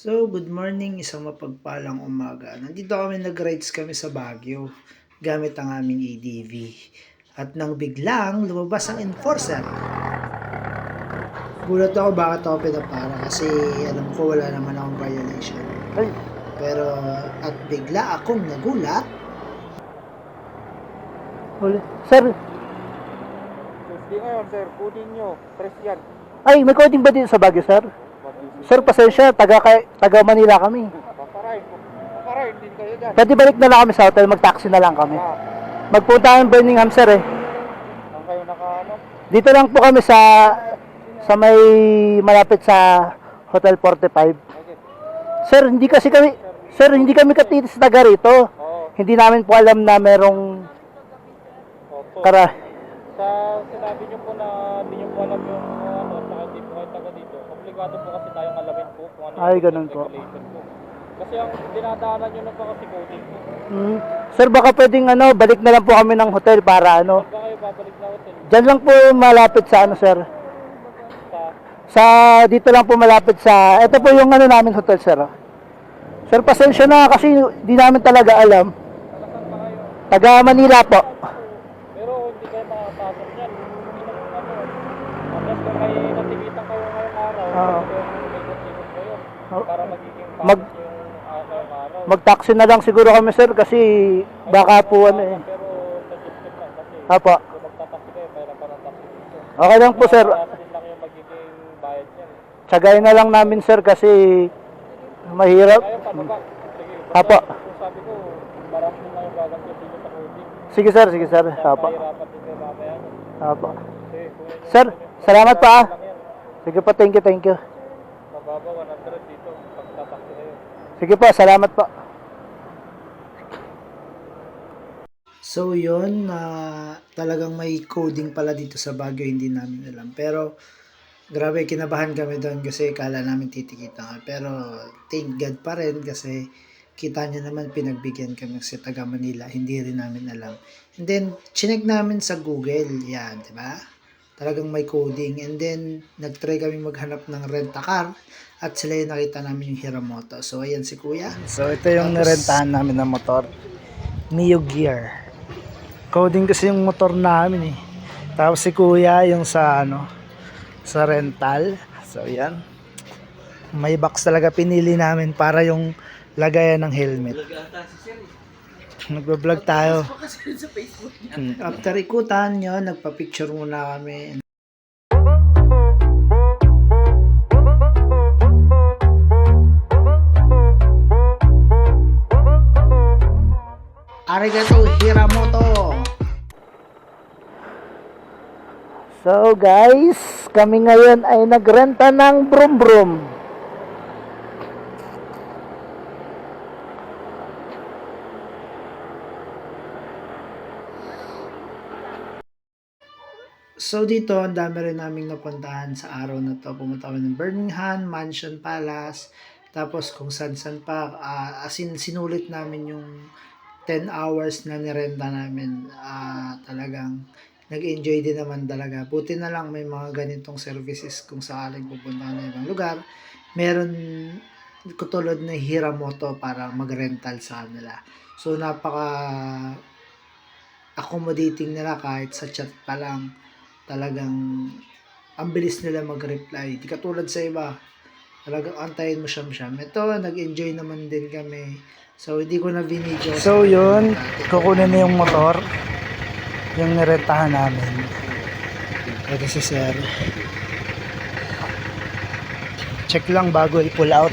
So, good morning, isang mapagpalang umaga. Nandito kami, nag-rides kami sa Baguio gamit ang aming ADV. At nang biglang lumabas ang enforcer. Gulat ako bakit ako pinapara kasi alam ko wala naman akong violation. Pero at bigla akong nagulat. Sir, Hindi ngayon, sir. Kunin nyo. Press yan. ay, may coding ba dito sa Baguio, sir? Sir, pasensya, taga, kay, taga Manila kami. Paparain. Din kayo dyan. Pwede balik na lang kami sa hotel, mag-taxi na lang kami. Magpunta kami Birmingham, sir, eh. ang kayo naka ano? Dito lang po kami sa sa may malapit sa Hotel 45. Okay. Sir, hindi kasi kami, sir, hindi kami katitis taga rito. Hindi namin po alam na merong Opo. kara... Sa sinabi nyo po na hindi nyo po alam yung ano, at saka hindi po kayo taga Komplikado po kasi tayong alamin po kung ano Ay, yung ganun po. regulation po. Kasi ang dinadaanan nyo na po kasi coding po. Hmm. Sir, baka pwedeng ano, balik na lang po kami ng hotel para ano. Pagka kayo babalik na hotel Diyan lang po malapit sa ano, sir. sa Sa dito lang po malapit sa ito po yung ano namin hotel sir. Sir pasensya na kasi di namin talaga alam. Taga Manila po. Pero hindi kayo makapasok dyan. Hindi na po ano. Unless kung may natikitan kayo ngayong araw, Oo. Mag- yung. Mag-taxi na lang siguro kami sir kasi baka po ano eh. Pero lang kasi Apo. kung magtataksi kayo, pera pa dito. Okay lang po sir. Kaya din lang yung magiging bayad niyan. Tsagayin na lang namin sir kasi mahirap. Kaya pababa. Sige. Sabi ko, marami din lang yung gagastos dito sa coding. Sige sir, sige sir. Apo. mahirapan din kayo yung- Sir, salamat pa ah. Sige po, thank you, thank you. Mababa 100 dito pag tataksi kayo. Sige po, salamat po. So yun, na talagang may coding pala dito sa Baguio, hindi namin alam. Pero grabe, kinabahan kami doon kasi kala namin titikita nga. Pero thank God pa rin kasi kita niya naman pinagbigyan kami sa taga Manila, hindi rin namin alam. And then, chinek namin sa Google, yan, di ba? Talagang may coding. And then, nag-try kami maghanap ng rent-a-car at sila yung nakita namin yung Hiramoto. So, ayan si Kuya. So ito yung Tapos- nirentahan namin ng motor. Mio Gear. Coding kasi yung motor namin eh. Tapos si kuya yung sa ano, sa rental. So yan. May box talaga pinili namin para yung lagayan ng helmet. Nagbablog tayo. Hmm. After ikutan nyo, nagpa-picture muna kami. Arigato Hiramoto! So guys, kami ngayon ay nagrenta ng brum brum. So dito, ang dami rin naming napuntahan sa araw na to. Pumunta kami ng Birmingham, Mansion Palace, tapos kung san-san pa, ah, as in, sinulit namin yung 10 hours na nirenta namin. Ah, talagang nag-enjoy din naman talaga. Buti na lang may mga ganitong services kung sakaling pupunta ka na ibang lugar. Meron katulad na Hiramoto para mag-rental sa kanila. So napaka accommodating nila kahit sa chat pa lang talagang ang bilis nila mag-reply. Di katulad sa iba, talagang antayin mo siyam siyam. Ito, nag-enjoy naman din kami. So, hindi ko na binidyo. So yun, kukunin na yung motor. Yung nirentahan namin. Ito si Sir. Check lang bago i-pull out.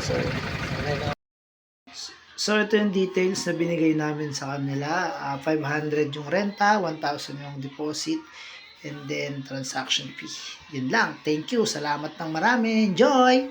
So, so ito yung details na binigay namin sa kanila. Ah, 500 yung renta, 1,000 yung deposit, and then transaction fee. Yun lang. Thank you. Salamat ng marami. Enjoy!